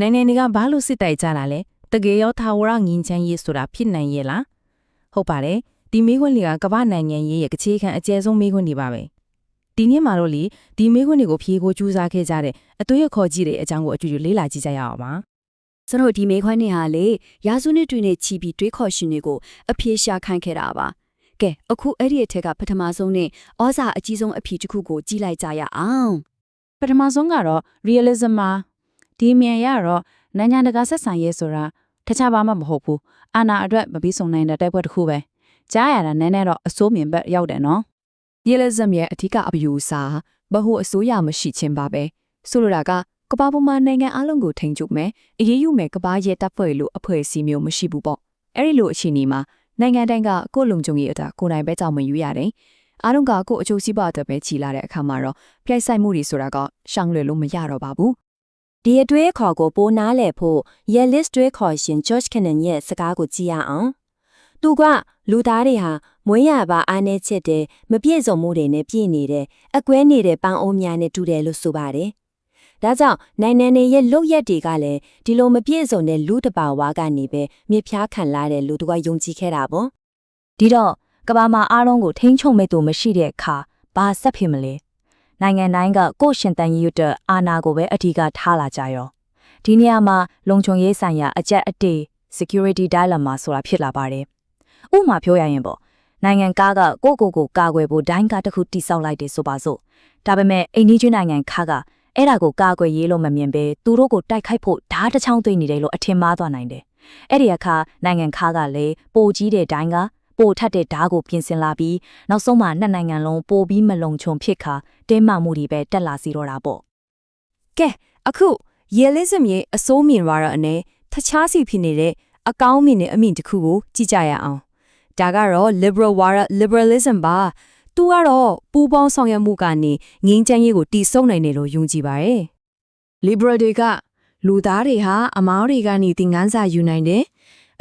နိုင်ငံတွေကဘာလို့စစ်တိုက်ကြတာလဲတကယ်ရောထာဝရငင်းချမ်းရေးဆိုတာဖြစ်နိုင်ရဲ့လားဟုတ်ပါတယ်ဒီမိခွန်းတွေကကမ္ဘာနိုင်ငံရေးရဲ့အခြေခံအကျယ်ဆုံးမိခွန်းတွေပါပဲဒီနေ့မှာတော့လေဒီမိခွန်းတွေကိုဖြေကိုကြိုးစားခဲ့ကြတဲ့အသွေးအခေါ်ကြီးတွေအကြောင်းကိုအတူတူလေ့လာကြည့်ကြရအောင်ပါကျွန်တော်ဒီမေခွန်းနေဟာလေရာစုနှစ်တွေနဲ့ချီပြီးတွေးခေါ်ရှင်တွေကိုအပြေရှာခိုင်းခဲ့တာပါကဲအခုအဲ့ဒီအထက်ကပထမဆုံးနဲ့ဩဇာအကြီးဆုံးအဖြစ်တစ်ခုကိုကြီးလိုက်ကြရအောင်ပထမဆုံးကတော့ realism မှာ ဒီအမြင်ရတော့နိုင်ငံတကာဆက်ဆံရေးဆိုတာတခြားဘာမှမဟုတ်ဘူးအာနာအတွက်မပြီးဆုံးနိုင်တဲ့တိုက်ပွဲတစ်ခုပဲကြားရတာနည်းနည်းတော့အစိုးမြင်ဘက်ရောက်တယ်နော် realism ရဲ့အထူးအပယူစာဘဟုအစိုးရမရှိခြင်းပါပဲဆိုလိုတာကကမ္ဘာပေါ်မှာနိုင်ငံအလုံးကိုထိန်းချုပ်မယ်အရေးယူမယ်ကမ္ဘာရဲ့တပ်ဖွဲ့လို့အဖွဲ့အစည်းမျိုးမရှိဘူးပေါ့အဲ့ဒီလိုအခြေအနေမှာနိုင်ငံတိုင်းကကိုယ့်လုံခြုံရေးအတာကိုယ်တိုင်ပဲကြောက်မယူရတယ်အားလုံးကကိုယ့်အကျိုးစီးပွားအတွက်ပဲခြိလာတဲ့အခါမှာတော့ပြိုက်ဆိုင်မှုတွေဆိုတာကရှောင်လွယ်လို့မရတော့ပါဘူး ဒီအတွေးခေါ်ကိုပိုနားလည်ဖို့ Yellis တွေးခေါ်ရှင် George Kennan ရဲ့စကားကိုကြည့်ရအောင်။သူကလူသားတွေဟာမွေးရပါအားနေချက်တဲ့မပြည့်စုံမှုတွေနဲ့ပြည့်နေတဲ့အကွဲနေတဲ့ပန်းအိုးများနဲ့တူတယ်လို့ဆိုပါတယ်။ဒါကြောင့်နိုင်ငံတွေရဲ့လုတ်ရက်တွေကလည်းဒီလိုမပြည့်စုံတဲ့လူတစ်ပါဝါကနေပဲမြစ်ဖျားခံလာတဲ့လူတို့ကယုံကြည်ခဲ့တာပေါ့ဒီတော့ကဘာမှာအားလုံးကိုထိန်းချုပ်မဲ့သူမရှိတဲ့အခါဘာဆက်ဖြစ်မလဲ နိုင်ငံတိုင်းကကိုယ့်ရှင်တန်ရေးအတွက်အာဏာကိုပဲအဓိကထားလာကြရောဒီနေရာမှာလုံခြုံရေးဆိုင်ရာအကြက်အတေ security dilemma ဆိုတာဖြစ်လာပါတယ်ဥပမာပြောရရင်ပေါ့နိုင်ငံကားကကိုယ့်ကိုယ်ကိုကာကွယ်ဖို့ဒိုင်းကားတစ်ခုတိစောက်လိုက်တယ်ဆိုပါစို့ဒါပေမဲ့အိန္ဒိချင်းနိုင်ငံခါကအဲ့ဒါကိုကာကွယ်ရေးလို့မမြင်ပဲသူတို့ကိုတိုက်ခိုက်ဖို့ဓာတ်တစ်ချောင်းသွင်းနေတယ်လို့အထင်မှားသွားနိုင်တယ်အဲ့ဒီအခါနိုင်ငံခါကလည်းပိုကြီးတဲ့ဒိုင်းက ပိုထက်တဲ့ဓာတ်ကိုပြင်ဆင်လာပြီးနောက်ဆုံးမှနှစ်နိုင်ငံလုံးပိုပြီးမလုံခြုံဖြစ်ခါတင်းမာမှုတွေပဲတက်လာစီတော့တာပေါ့ကဲအခု realism ရဲ့အစိုးမြင်ဝါဒအနေတခြားစီဖြစ်နေတဲ့အကောင်းမြင်တဲ့အမြင်တစ်ခုကိုကြည့်ကြရအောင်ဒါကတော့ liberal ဝါဒ liberalism ပါသူကတော့ပူပေါင်းဆောင်ရွက်မှုကနေငင်းချမ်းရေးကိုတီးဆုံနိုင်တယ်လို့ယုံကြည်ပါတယ် liberal တွေကလူသားတွေဟာအမားတွေကနေသင်ခန်းစာယူနိုင်တယ်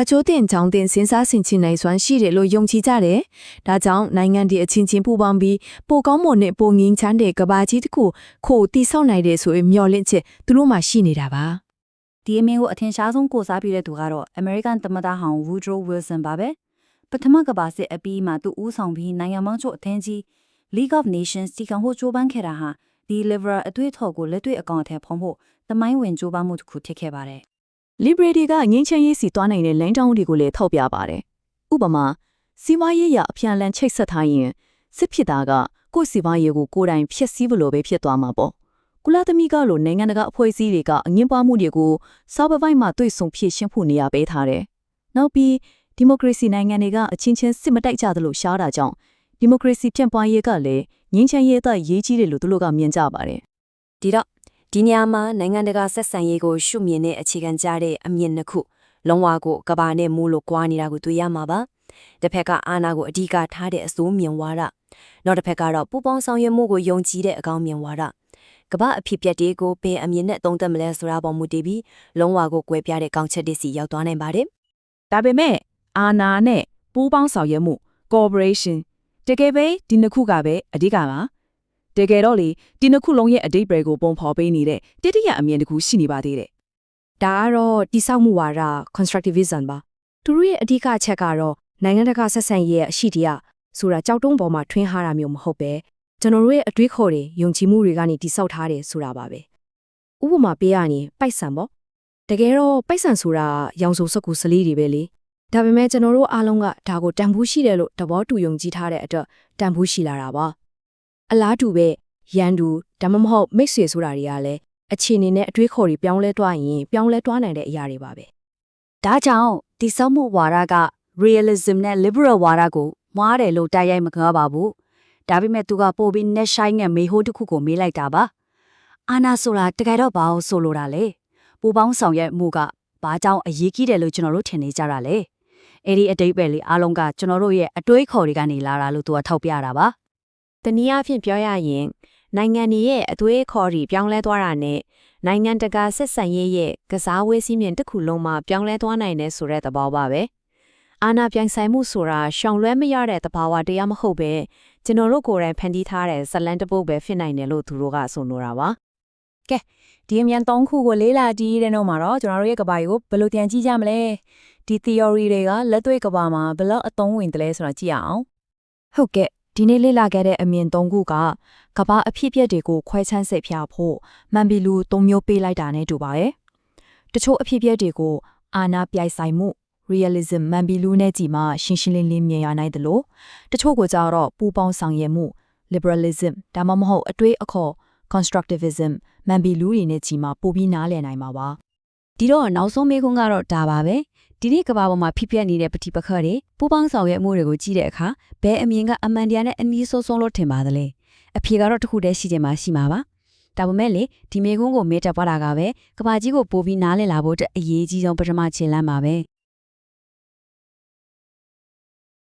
အချိုးတင်ချောင်းတင်စဉ်းစားဆင်ခြင်နိုင်စွမ်းရှိတယ်လို့ယုံကြည်ကြတယ်။ဒါကြောင့်နိုင်ငံတွေအချင်းချင်းပူးပေါင်းပြီးပိုကောင်းမွန်တဲ့ပိုငင်းချမ်းတဲ့ကဘာကြီးတစ်ခုခိုတီဆောက်နိုင်တယ်ဆိုရင်မျှော်လင့်ချက်သူတို့မှရှိနေတာပါဒီအမင်းကိုအထင်ရှားဆုံးကိုစားပြတဲ့သူကတော့ American သမ္မတဟောင်း Woodrow Wilson ပါပဲပထမကမ္ဘာစစ်အပြီးမှာသူဦးဆောင်ပြီးနိုင်ငံပေါင်းချုပ်အထင်းကြီး League of Nations စီကံဖို့ကြိုးပမ်းခဲ့တာဟာဒီ liberal အတွေ့အထော်ကိုလက်တွေ့အကောင်အထည်ဖော်ဖို့သမိုင်းဝင်ကြိုးပမ်းမှုတစ်ခုဖြစ်ခဲ့ပါတယ် Liberty ကငင်းချမ်းရေးစီသွားနိုင်တဲ့လမ်းကြောင်းတွေကိုလည်းထောက်ပြပါတယ်။ဥပမာစီးပွားရေးရအပြန်အလှန်ချိတ်ဆက်ထားရင်စစ်ဖြစ်တာကကိုယ့်စီးပွားရေးကိုကိုယ်တိုင်ဖျက်ဆီးဖို့လိုပဲဖြစ်သွားမှာပေါ့။ကုလသမဂ္ဂလိုနိုင်ငံတကာအဖွဲ့အစည်းတွေကအငင်းပွားမှုတွေကိုစာပပိုက်မှာတွေ့ဆုံဖြည့်ရှင်းဖို့နေရာပေးထားတယ်။နောက်ပြီးဒီမိုကရေစီနိုင်ငံတွေကအချင်းချင်းစစ်မတိုက်ကြသလိုရှားတာကြောင့်ဒီမိုကရေစီပြန့်ပွားရေးကလည်းငင်းချမ်းရေးအသက်ရေးကြီးတယ်လို့သူတို့ကမြင်ကြပါတယ်။ဒီတော့ ဒီညမှာနိုင်ငံတကာဆက်ဆံရေးကိုရှုမြင်တဲ့အခြေခံကြတဲ့အမြင်နှစ်ခုလုံးဝကိုကဘာနဲ့မိုးလို့ကွာနေတာကိုတွေ့ရမှာပါတစ်ဖက်ကအာနာကိုအဓိကထားတဲ့အစိုးမြင်ဝါဒနောက်တစ်ဖက်ကတော့ပူပေါင်းဆောင်ရွက်မှုကိုယုံကြည်တဲ့အကောင်းမြင်ဝါဒကဘာအဖြစ်ပြက်တွေကိုဘယ်အမြင်နဲ့သုံးသပ်မလဲဆိုတာပေါ်မူတည်ပြီးလုံးဝကိုကွဲပြားတဲ့ကောင်းချက်တွေစီရောက်သွားနိုင်ပါတယ်ဒါပေမဲ့အာနာနဲ့ပူးပေါင်းဆောင်ရွက်မှု cooperation တကယ်ပဲဒီနှစ်ခုကပဲအဓိကပါ တကယ်တော့လေဒီနှစ်ခုလုံးရဲ့အဓိပ္ပာယ်ကိုပုံဖော်ပေးနေတဲ့တတိယအမြင်တစ်ခုရှိနေပါသေးတယ်ဒါကတော့တိဆောက်မှုဝါဒ constructivism ပါသူတို့ရဲ့အဓိကအချက်ကတော့နိုင်ငံတကာဆက်ဆံရေးရဲ့အရှိတရားဆိုတာကြောက်တုံးပေါ်မှာထွင်းထားတာမျိုးမဟုတ်ပဲကျွန်တော်တို့ရဲ့အတွေးခေါ်တွေယုံကြည်မှုတွေကနေတိဆောက်ထားတယ်ဆိုတာပါပဲဥပမာပေးရရင်ပိုက်ဆံပေါ့တကယ်တော့ပိုက်ဆံဆိုတာရောင်စုံစက်ကူစလေးတွေပဲလေဒါပေမဲ့ကျွန်တော်တို့အားလုံးကဒါကိုတန်ဖိုးရှိတယ်လို့သဘောတူယုံကြည်ထားတဲ့အတွက်တန်ဖိုးရှိလာတာပါ အလားတူပဲရန်သူဒါမှမဟုတ်မိတ်ဆွေဆိုတာတွေကလည်းအခြေအနေနဲ့အတွေးခေါ်တွေပြောင်းလဲသွားရင်ပြောင်းလဲသွားနိုင်တဲ့အရာတွေပါပဲဒါကြောင့်ဒီဆောက်မှုဝါဒက realism နဲ့ liberal ဝါဒကိုမွားတယ်လို့တိုက်ရိုက်မကားပါဘူးဒါပေမဲ့သူကပို့ပြီး net shine နဲ့မေဟိုးတစ်ခုကိုမေးလိုက်တာပါအာနာဆိုတာတကယ်တော့ဘာလို့ဆိုလိုတာလဲပူပေါင်းဆောင်ရွက်မှုကဘာကြောင့်အရေးကြီးတယ်လို့ကျွန်တော်တို့ထင်နေကြတာလဲအဲ့ဒီအတိတ်ပဲလေအားလုံးကကျွန်တော်တို့ရဲ့အတွေးခေါ်တွေကနေလာတာလို့သူကထောက်ပြတာပါ တနည်းအားဖြင့်ပြောရရင်နိုင်ငံတွေရဲ့အသွေးခေါ်တွေပြောင်းလဲသွားတာနဲ့နိုင်ငံတကာဆက်ဆံရေးရဲ့ကစားဝေးစည်းမြင့်တစ်ခုလုံးမှာပြောင်းလဲသွားနိုင်တဲ့ဆိုတဲ့သဘောပါပဲအာနာပြိုင်ဆိုင်မှုဆိုတာရှောင်လွဲမရတဲ့သဘာဝတရားမဟုတ်ပဲကျွန်တော်တို့ကိုယ်တိုင်ဖန်တီးထားတဲ့ဇလန်တပုတ်ပဲဖြစ်နိုင်တယ်လို့သူတို့ကဆိုလိုတာပါကဲဒီဒီအမြန်သုံးခုကိုလေးလာကြည့်တဲ့နောက်မှာတော့ကျွန်တော်တို့ရဲ့ကဘာကြီးကိုဘယ်လိုပြန်ကြည့်ကြမလဲဒီ theory တွေကလက်တွေ့ကဘာမှာဘယ်လောက်အသုံးဝင်တယ်လဲဆိုတာကြည့်ရအောင်ဟုတ်ကဲ့ ဒီနေ့လေ့လာခဲ့တဲ့အမြင်သုံးခုကကဘာအဖြစ်အပျက်တွေကိုခွဲခြမ်းစိတ်ဖြာဖို့မှန်ပြီလူသုံးမျိုးပေးလိုက်တာနဲ့တူပါတယ်တချို့အဖြစ်အပျက်တွေကိုအာနာပြိုင်ဆိုင်မှု realism မှန်ပြီလူနဲ့ကြည်မှာရှင်းရှင်းလင်းလင်းမြင်ရနိုင်တယ်လို့တချို့ကိုကြတော့ပူပေါင်းဆောင်ရွက်မှု liberalism ဒါမှမဟုတ်အတွေးအခေါ် constructivism မှန်ပြီလူတွေနဲ့ကြည်မှာပိုပြီးနားလည်နိုင်မှာပါဒီတော့နောက်ဆုံးမေးခွန်းကတော့ဒါပါပဲ ဒီနေ့ကဘာပေါ်မှာဖြစ်ပျက်နေတဲ့ပဋိပက္ခတွေပူပေါင်းဆောင်ရွက်မှုတွေကိုကြည့်တဲ့အခါဘယ်အမြင်ကအမှန်တရားနဲ့အနည်းဆုံးဆုံးလို့ထင်ပါသလဲအဖြေကတော့တစ်ခုတည်းရှိချင်မှရှိမှာပါဒါပေမဲ့လေဒီမေခွန်းကိုမေးတက်ပွားတာကပဲကဘာကြီးကိုပို့ပြီးနားလည်လာဖို့အတွက်အရေးကြီးဆုံးပထမခြေလှမ်းပါပဲ